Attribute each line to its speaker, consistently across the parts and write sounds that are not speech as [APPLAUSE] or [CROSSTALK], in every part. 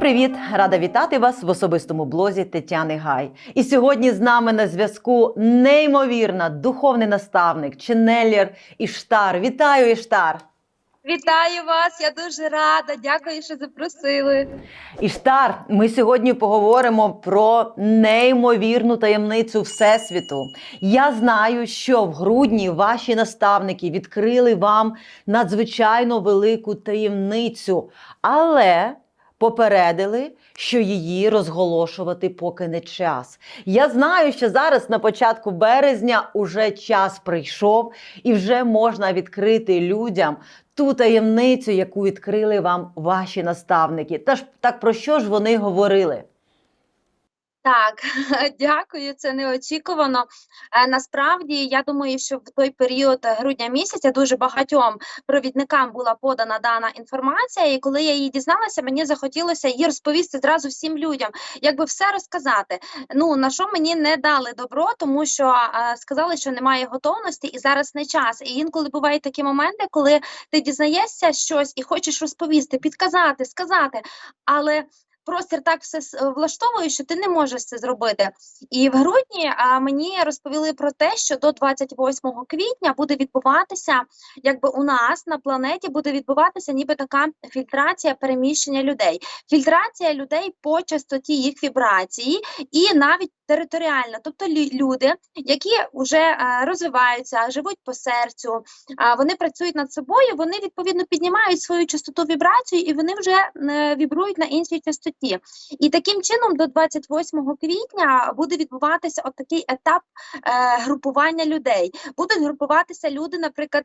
Speaker 1: привіт! Рада вітати вас в особистому блозі Тетяни Гай. І сьогодні з нами на зв'язку неймовірна духовний наставник, ченеллер Іштар. Вітаю, Іштар!
Speaker 2: Вітаю вас! Я дуже рада. Дякую, що запросили.
Speaker 1: Іштар, ми сьогодні поговоримо про неймовірну таємницю Всесвіту. Я знаю, що в грудні ваші наставники відкрили вам надзвичайно велику таємницю, але попередили, що її розголошувати поки не час. Я знаю, що зараз на початку березня уже час прийшов, і вже можна відкрити людям ту таємницю, яку відкрили вам ваші наставники. Та ж так про що ж вони говорили?
Speaker 2: Так, [LAUGHS] дякую, це неочікувано. Е, Насправді, я думаю, що в той період е, грудня місяця дуже багатьом провідникам була подана дана інформація, і коли я її дізналася, мені захотілося її розповісти зразу всім людям, якби все розказати. Ну на що мені не дали добро, тому що е, сказали, що немає готовності і зараз не час. І інколи бувають такі моменти, коли ти дізнаєшся щось і хочеш розповісти, підказати, сказати, але простір так все влаштовує, що ти не можеш це зробити. І в грудні а, мені розповіли про те, що до 28 квітня буде відбуватися, якби у нас на планеті буде відбуватися ніби така фільтрація переміщення людей. Фільтрація людей по частоті їх вібрації і навіть територіально, тобто люди, які вже розвиваються, живуть по серцю, вони працюють над собою, вони відповідно піднімають свою частоту вібрацію і вони вже е, вібрують на іншій частоті. І таким чином до 28 квітня буде відбуватися от такий етап е, групування людей. Будуть групуватися люди, наприклад.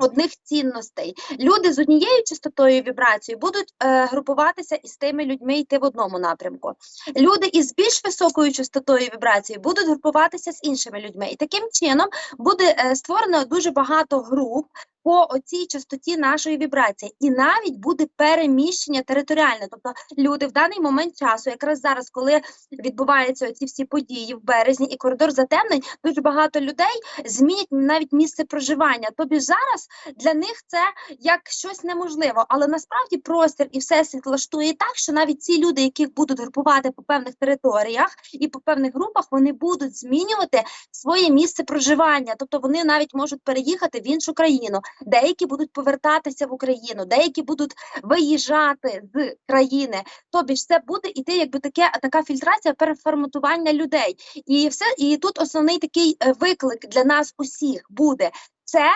Speaker 2: Одних цінностей люди з однією частотою вібрації будуть е, групуватися із тими людьми йти в одному напрямку. Люди із більш високою частотою вібрації будуть групуватися з іншими людьми. І таким чином буде е, створено дуже багато груп по оцій частоті нашої вібрації, і навіть буде переміщення територіальне. Тобто люди в даний момент часу, якраз зараз, коли відбуваються ці всі події в березні і коридор затемнень, дуже багато людей змінять навіть місце проживання. Тобі зараз для них це як щось неможливо, але насправді простір і всесвіт влаштує так, що навіть ці люди, яких будуть групувати по певних територіях і по певних групах, вони будуть змінювати своє місце проживання, тобто вони навіть можуть переїхати в іншу країну. Деякі будуть повертатися в Україну, деякі будуть виїжджати з країни. Тобі ж це буде іти, якби таке така фільтрація переформатування людей. І все, і тут основний такий е, виклик для нас усіх буде це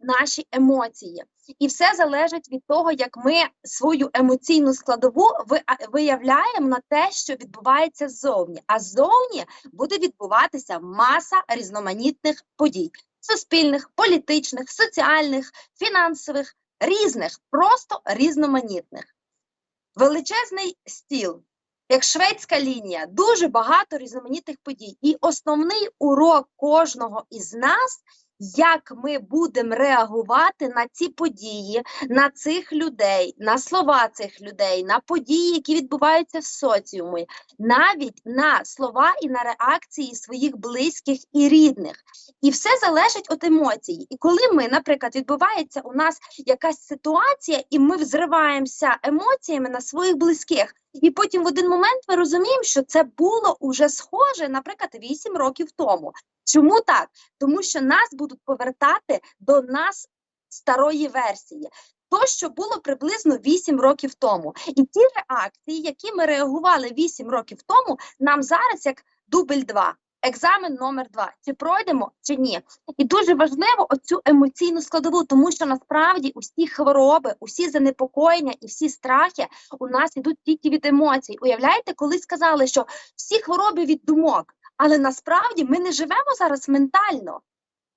Speaker 2: наші емоції. І все залежить від того, як ми свою емоційну складову виявляємо на те, що відбувається ззовні. А ззовні буде відбуватися маса різноманітних подій: суспільних, політичних, соціальних, фінансових, різних, просто різноманітних. Величезний стіл, як шведська лінія, дуже багато різноманітних подій. І основний урок кожного із нас як ми будемо реагувати на ці події, на цих людей, на слова цих людей, на події, які відбуваються в соціумі, навіть на слова і на реакції своїх близьких і рідних. І все залежить від емоцій. І коли ми, наприклад, відбувається у нас якась ситуація, і ми взриваємося емоціями на своїх близьких. І потім в один момент ми розуміємо, що це було уже схоже, наприклад, 8 років тому. Чому так? Тому що нас будуть повертати до нас старої версії. То, що було приблизно 8 років тому. І ті реакції, які ми реагували 8 років тому, нам зараз як дубль 2. Екзамен номер два. Чи пройдемо, чи ні? І дуже важливо оцю емоційну складову, тому що насправді усі хвороби, усі занепокоєння і всі страхи у нас ідуть тільки від емоцій. Уявляєте, коли сказали, що всі хвороби від думок, але насправді ми не живемо зараз ментально.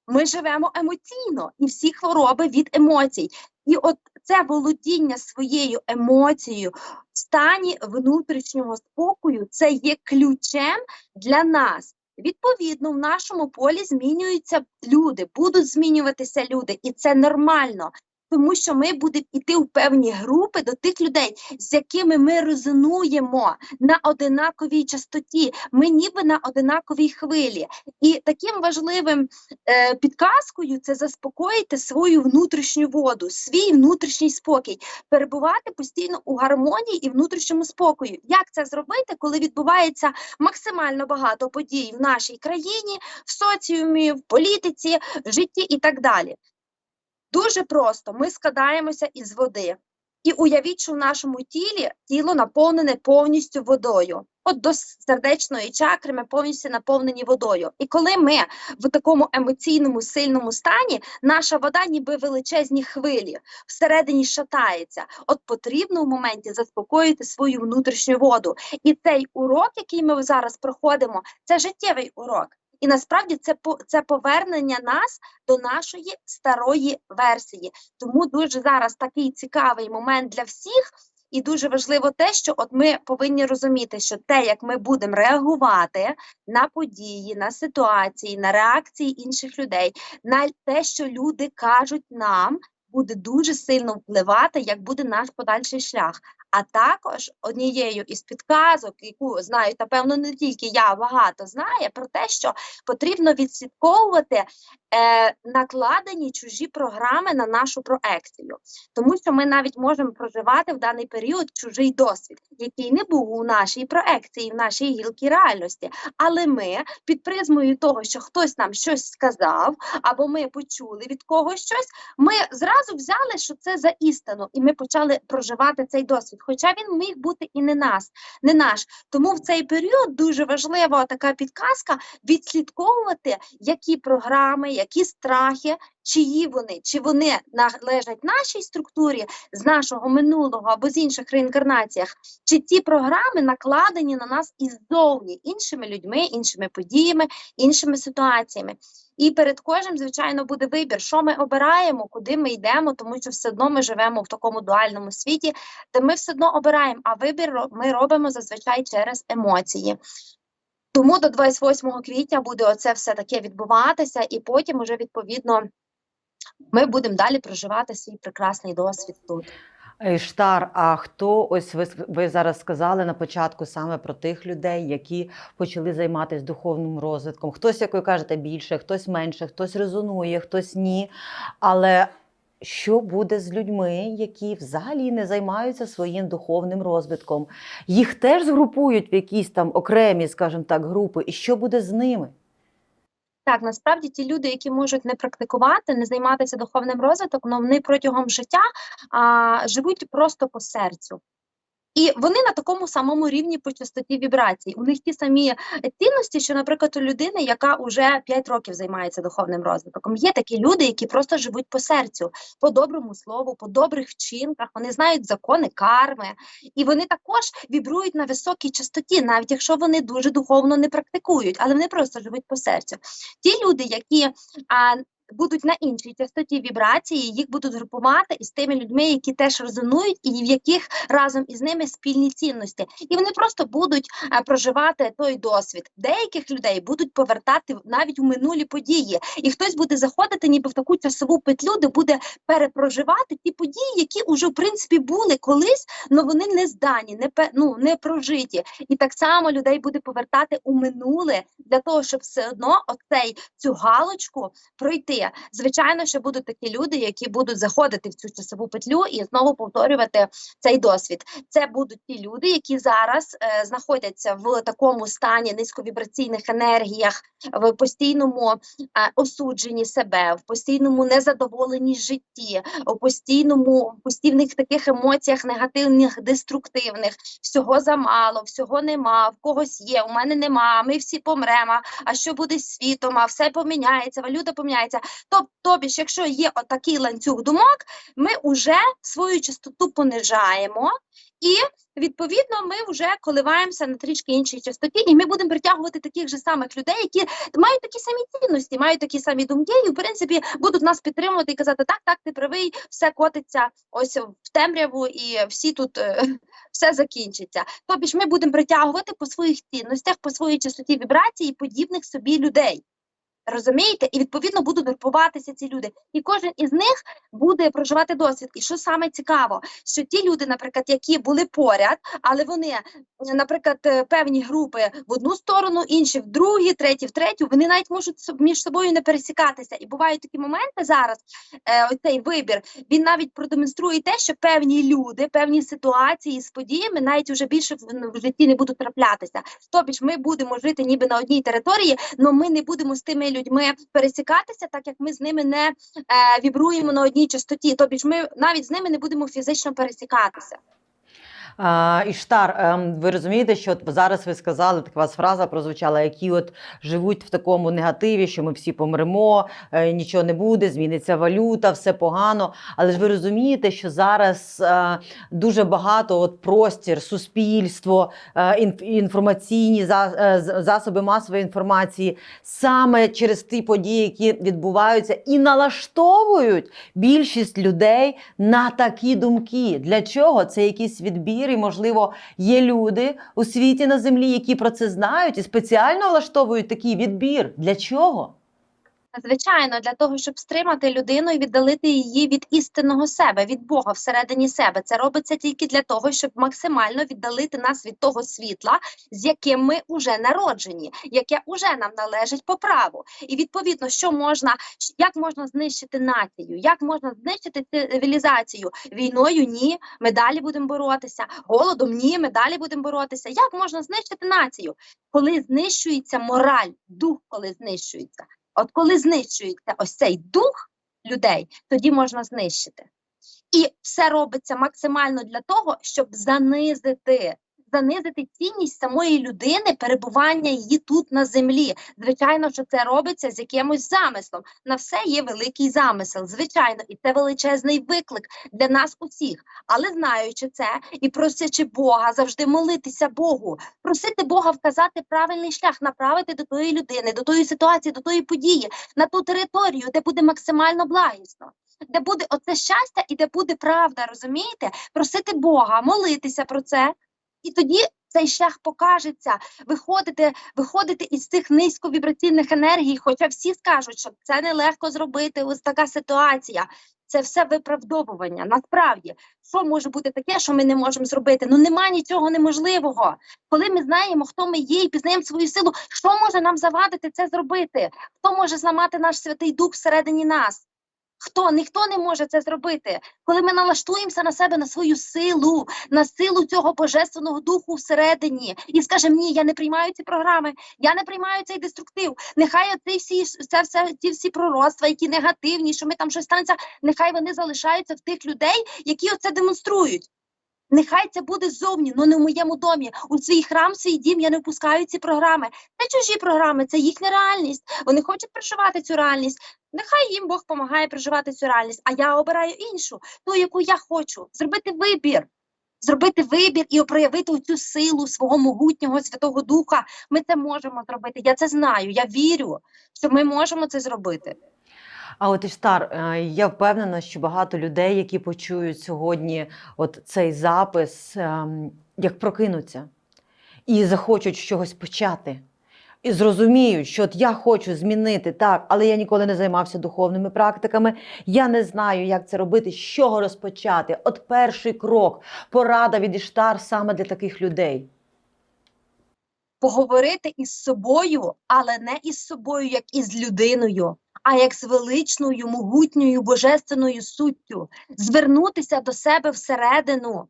Speaker 2: Ми живемо емоційно, і всі хвороби від емоцій. І от це володіння своєю емоцією в стані внутрішнього спокою це є ключем для нас. Відповідно, в нашому полі змінюються люди, будуть змінюватися люди, і це нормально. Тому що ми будемо йти в певні групи до тих людей, з якими ми резонуємо на одинаковій частоті. Ми ніби на одинаковій хвилі. І таким важливим е, підказкою це заспокоїти свою внутрішню воду, свій внутрішній спокій, перебувати постійно у гармонії і внутрішньому спокою. Як це зробити, коли відбувається максимально багато подій в нашій країні, в соціумі, в політиці, в житті і так далі? Дуже просто ми складаємося із води. І уявіть, що в нашому тілі тіло наповнене повністю водою. От до сердечної чакри ми повністю наповнені водою. І коли ми в такому емоційному сильному стані, наша вода ніби величезні хвилі, всередині шатається. От потрібно в моменті заспокоїти свою внутрішню воду. І цей урок, який ми зараз проходимо, це життєвий урок. І насправді це це повернення нас до нашої старої версії. Тому дуже зараз такий цікавий момент для всіх. І дуже важливо те, що от ми повинні розуміти, що те, як ми будемо реагувати на події, на ситуації, на реакції інших людей, на те, що люди кажуть нам, буде дуже сильно впливати, як буде наш подальший шлях. А також однією із підказок, яку знають, напевно, не тільки я багато знає, про те, що потрібно відслідковувати е, накладені чужі програми на нашу проекцію, тому що ми навіть можемо проживати в даний період чужий досвід, який не був у нашій проекції, в нашій гілки реальності. Але ми під призмою того, що хтось нам щось сказав, або ми почули від когось щось, ми зразу взяли, що це за істину, і ми почали проживати цей досвід. Хоча він міг бути і не нас, не наш. Тому в цей період дуже важлива така підказка відслідковувати, які програми, які страхи, чиї вони, чи вони належать нашій структурі з нашого минулого або з інших реінкарнаціях, чи ці програми накладені на нас іззовні іншими людьми, іншими подіями, іншими ситуаціями. І перед кожним, звичайно, буде вибір, що ми обираємо, куди ми йдемо, тому що все одно ми живемо в такому дуальному світі, де ми все одно обираємо, а вибір ми робимо зазвичай через емоції. Тому до 28 квітня буде оце все таке відбуватися, і потім уже відповідно ми будемо далі проживати свій прекрасний досвід тут.
Speaker 1: Е, Штар, а хто ось ви, ви зараз сказали на початку саме про тих людей, які почали займатися духовним розвитком? Хтось, як ви кажете, більше, хтось менше, хтось резонує, хтось ні. Але що буде з людьми, які взагалі не займаються своїм духовним розвитком? Їх теж згрупують в якісь там окремі, скажімо так, групи, і що буде з ними?
Speaker 2: Так, насправді ті люди, які можуть не практикувати, не займатися духовним розвитком, ну, вони протягом життя а, живуть просто по серцю. І вони на такому самому рівні по частоті вібрацій. У них ті самі е, цінності, що, наприклад, у людини, яка вже 5 років займається духовним розвитком. Є такі люди, які просто живуть по серцю, по доброму слову, по добрих вчинках. Вони знають закони карми, і вони також вібрують на високій частоті, навіть якщо вони дуже духовно не практикують, але вони просто живуть по серцю. Ті люди, які а, будуть на іншій частоті вібрації, їх будуть групувати із тими людьми, які теж резонують, і в яких разом із ними спільні цінності, і вони просто будуть е, проживати той досвід. Деяких людей будуть повертати навіть у минулі події, і хтось буде заходити, ніби в таку часову петлю, де буде перепроживати ті події, які вже в принципі були колись, але вони не здані, не ну, не прожиті. І так само людей буде повертати у минуле для того, щоб все одно оцей цю галочку пройти. Звичайно, що будуть такі люди, які будуть заходити в цю часову петлю і знову повторювати цей досвід. Це будуть ті люди, які зараз е, знаходяться в такому стані низьковібраційних енергіях, в постійному е, осудженні себе, в постійному незадоволенні житті, у постійному в постійних таких емоціях негативних, деструктивних. Всього замало, всього нема, в когось є, у мене нема. Ми всі помремо. А що буде світом? А все поміняється, валюта поміняється. Тоб, тобі ж, якщо є отакий ланцюг думок, ми вже свою частоту понижаємо, і відповідно ми вже коливаємося на трішки іншій частоті, і ми будемо притягувати таких же самих людей, які мають такі самі цінності, мають такі самі думки, і в принципі будуть нас підтримувати і казати, так, так, ти правий, все котиться ось в темряву, і всі тут. е, [LAUGHS] Все закінчиться. Тобі ж ми будемо притягувати по своїх цінностях, по своїй частоті вібрації подібних собі людей. Розумієте? І відповідно будуть групуватися ці люди. І кожен із них буде проживати досвід. І що саме цікаво, що ті люди, наприклад, які були поряд, але вони, наприклад, е, певні групи в одну сторону, інші в другу, треті в третю, вони навіть можуть між собою не пересікатися. І бувають такі моменти зараз. Е, оцей вибір він навіть продемонструє те, що певні люди, певні ситуації з подіями навіть уже більше в, в житті не будуть траплятися. Тобі ж ми будемо жити ніби на одній території, але ми не будемо з тими людьми пересікатися, так як ми з ними не е, вібруємо на одній частоті. Тобі ж ми навіть з ними не будемо фізично пересікатися.
Speaker 1: Іштар, ем, ви розумієте, що зараз ви сказали, така у вас фраза прозвучала, які от живуть в такому негативі, що ми всі помремо, е, нічого не буде, зміниться валюта, все погано. Але ж ви розумієте, що зараз е, дуже багато от простір, суспільство, е, інформаційні за- засоби масової інформації саме через ті події, які відбуваються, і налаштовують більшість людей на такі думки. Для чого? Це якийсь відбір, і, можливо, є люди у світі на землі, які про це знають і спеціально влаштовують такий відбір. Для чого?
Speaker 2: Звичайно, для того, щоб стримати людину і віддалити її від істинного себе, від Бога всередині себе. Це робиться тільки для того, щоб максимально віддалити нас від того світла, з яким ми вже народжені, яке уже нам належить по праву. І відповідно, що можна, як можна знищити націю, як можна знищити цивілізацію війною? Ні, ми далі будемо боротися. Голодом ні, ми далі будемо боротися. Як можна знищити націю, коли знищується мораль, дух, коли знищується. От коли знищується ось цей дух людей, тоді можна знищити. І все робиться максимально для того, щоб занизити, занизити цінність самої людини, перебування її тут на землі. Звичайно, що це робиться з якимось замислом. На все є великий замисел, звичайно, і це величезний виклик для нас усіх. Але знаючи це і просячи Бога, завжди молитися Богу, просити Бога вказати правильний шлях, направити до тої людини, до тої ситуації, до тої події, на ту територію, де буде максимально благісно, де буде оце щастя і де буде правда, розумієте? Просити Бога, молитися про це, і тоді цей шлях покажеться. Виходити, виходити із цих низьковібраційних енергій, хоча всі скажуть, що це нелегко зробити, ось така ситуація. Це все виправдовування. Насправді, що може бути таке, що ми не можемо зробити? Ну нема нічого неможливого. Коли ми знаємо, хто ми є, і пізнаємо свою силу, що може нам завадити це зробити? Хто може зламати наш святий дух всередині нас? Хто? Ніхто не може це зробити. Коли ми налаштуємося на себе, на свою силу, на силу цього божественного духу всередині, і скажемо, ні, я не приймаю ці програми, я не приймаю цей деструктив. Нехай ці всі це все ті всі пророцтва, які негативні, що ми там щось станеться, нехай вони залишаються в тих людей, які оце демонструють. Нехай це буде ззовні, але не в моєму домі. У свій храм, в свій дім я не впускаю ці програми. Це чужі програми, це їхня реальність. Вони хочуть проживати цю реальність. Нехай їм Бог допомагає проживати цю реальність, а я обираю іншу, ту, яку я хочу, зробити вибір. Зробити вибір і проявити цю силу свого могутнього Святого Духа. Ми це можемо зробити. Я це знаю. Я вірю, що ми можемо це зробити.
Speaker 1: А от Іштар, е, я впевнена, що багато людей, які почують сьогодні от цей запис, ем, як прокинуться і захочуть з чогось почати. І зрозуміють, що от я хочу змінити так, але я ніколи не займався духовними практиками. Я не знаю, як це робити, з чого розпочати. От перший крок, порада від Іштар саме для таких людей.
Speaker 2: поговорити із собою, але не із собою, як із людиною, а як з величною, могутньою, божественною суттю, звернутися до себе всередину,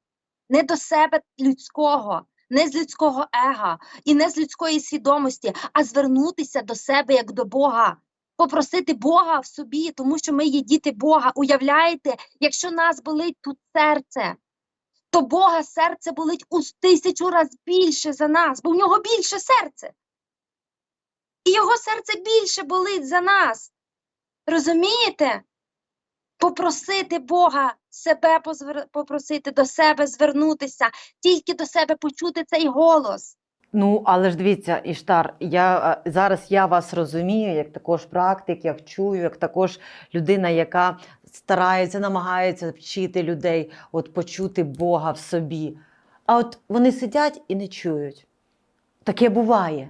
Speaker 2: не до себе людського, не з людського ега і не з людської свідомості, а звернутися до себе як до Бога. Попросити Бога в собі, тому що ми є діти Бога. Уявляєте, якщо нас болить тут серце, то Бога серце болить у тисячу разів більше за нас, бо в нього більше серце. І його серце більше болить за нас. Розумієте? Попросити Бога себе попросити до себе звернутися, тільки до себе почути цей голос.
Speaker 1: Ну, але ж дивіться, Іштар, я зараз я вас розумію, як також практик, як чую, як також людина, яка старається, намагається вчити людей, от почути Бога в собі. А от вони сидять і не чують. Таке буває.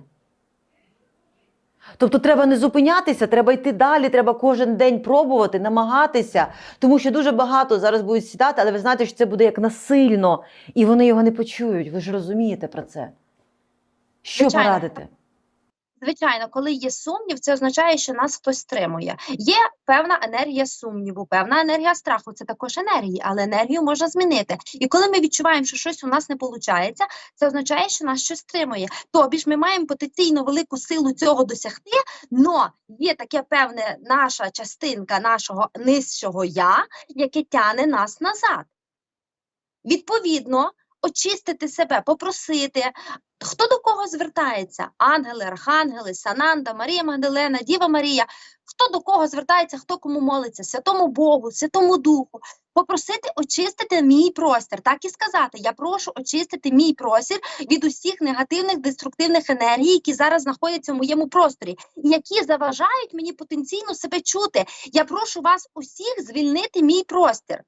Speaker 1: Тобто треба не зупинятися, треба йти далі, треба кожен день пробувати, намагатися, тому що дуже багато зараз будуть сідати, але ви знаєте, що це буде як насильно, і вони його не почують. Ви ж розумієте про це. Що
Speaker 2: Звичайно.
Speaker 1: порадите?
Speaker 2: Звичайно, коли є сумнів, це означає, що нас хтось стримує. Є певна енергія сумніву, певна енергія страху. Це також енергії, але енергію можна змінити. І коли ми відчуваємо, що щось у нас не виходить, це означає, що нас щось стримує. Тобі ж ми маємо потенційно велику силу цього досягти, але є таке певне наша частинка нашого нижчого я, яке тяне нас назад. Відповідно, очистити себе, попросити. Хто до кого звертається? Ангели, архангели, Сананда, Марія Магдалена, Діва Марія. Хто до кого звертається, хто кому молиться? Святому Богу, Святому Духу. Попросити очистити мій простір, так і сказати. Я прошу очистити мій простір від усіх негативних деструктивних енергій, які зараз знаходяться в моєму просторі, які заважають мені потенційно себе чути. Я прошу вас усіх звільнити мій простір.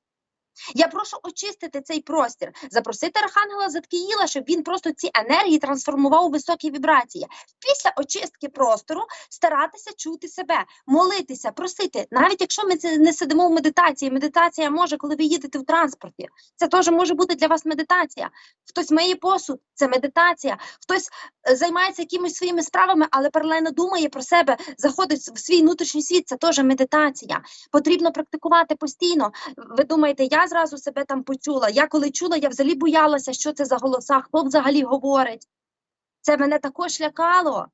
Speaker 2: Я прошу очистити цей простір, запросити Архангела Заткіїла, щоб він просто ці енергії трансформував у високі вібрації. Після очистки простору старатися чути себе, молитися, просити. Навіть якщо ми не сидимо в медитації, медитація може, коли ви їдете в транспорті. Це теж може бути для вас медитація. Хтось миє посуд, це медитація. Хтось е, займається якимись своїми справами, але паралельно думає про себе, заходить в свій внутрішній світ. Це теж медитація. Потрібно практикувати постійно. Ви думаєте, я зразу себе там почула. Я коли чула, я взагалі боялася, що це за голоса, хто взагалі говорить. Це мене також лякало.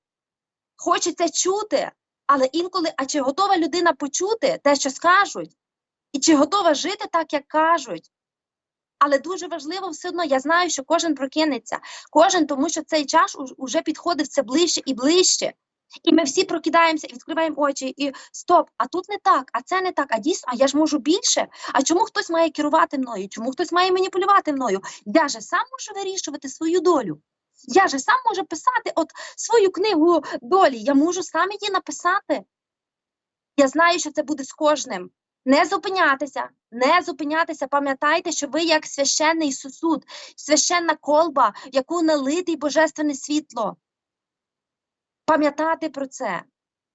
Speaker 2: Хочеться чути, але інколи, а чи готова людина почути те, що скажуть, і чи готова жити так, як кажуть? Але дуже важливо все одно, я знаю, що кожен прокинеться, кожен, тому що цей час уж- уже підходить все ближче і ближче. І ми всі прокидаємося і відкриваємо очі, і стоп, а тут не так, а це не так, а дійсно, а я ж можу більше. А чому хтось має керувати мною? Чому хтось має маніпулювати мною? Я же сам можу вирішувати свою долю. Я же сам можу писати от свою книгу долі. Я можу сам її написати. Я знаю, що це буде з кожним. Не зупинятися, не зупинятися. Пам'ятайте, що ви як священний сосуд, священна колба, яку налитий божественне світло. Пам'ятати про це.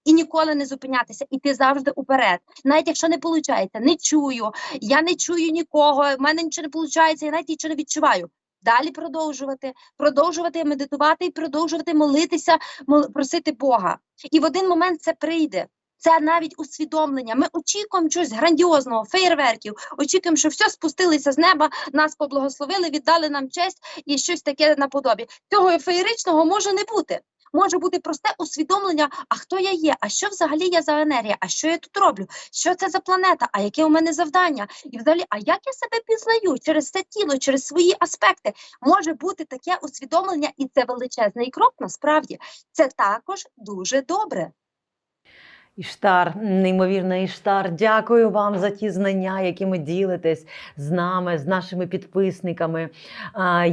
Speaker 2: І ніколи не зупинятися, іти завжди уперед. Навіть якщо не виходить, не чую, я не чую нікого, в мене нічого не виходить, я навіть нічого не відчуваю. Далі продовжувати, продовжувати медитувати і продовжувати молитися, мол- просити Бога. І в один момент це прийде. Це навіть усвідомлення. Ми очікуємо чогось грандіозного, феєрверків, очікуємо, що все спустилися з неба, нас поблагословили, віддали нам честь і щось таке наподобі. Цього феєричного може не бути. Може бути просте усвідомлення, а хто я є, а що взагалі я за енергія, а що я тут роблю, що це за планета, а яке у мене завдання, і взагалі, а як я себе пізнаю через це тіло, через свої аспекти. Може бути таке усвідомлення, і це величезний крок. Насправді це також дуже добре.
Speaker 1: Іштар, неймовірна Іштар, дякую вам за ті знання, якими ділитесь з нами, з нашими підписниками.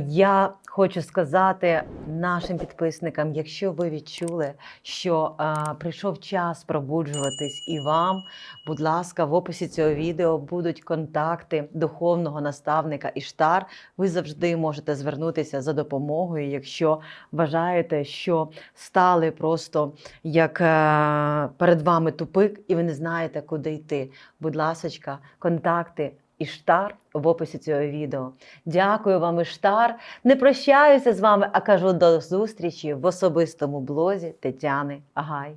Speaker 1: Я хочу сказати нашим підписникам, якщо ви відчули, що а, прийшов час пробуджуватись і вам, будь ласка, в описі цього відео будуть контакти духовного наставника Іштар. Ви завжди можете звернутися за допомогою, якщо вважаєте, що стали просто як е, перед вами тупик, і ви не знаєте, куди йти. Будь ласочка, контакти Іштар в описі цього відео. Дякую вам, Іштар. Не прощаюся з вами, а кажу до зустрічі в особистому блозі Тетяни Агай.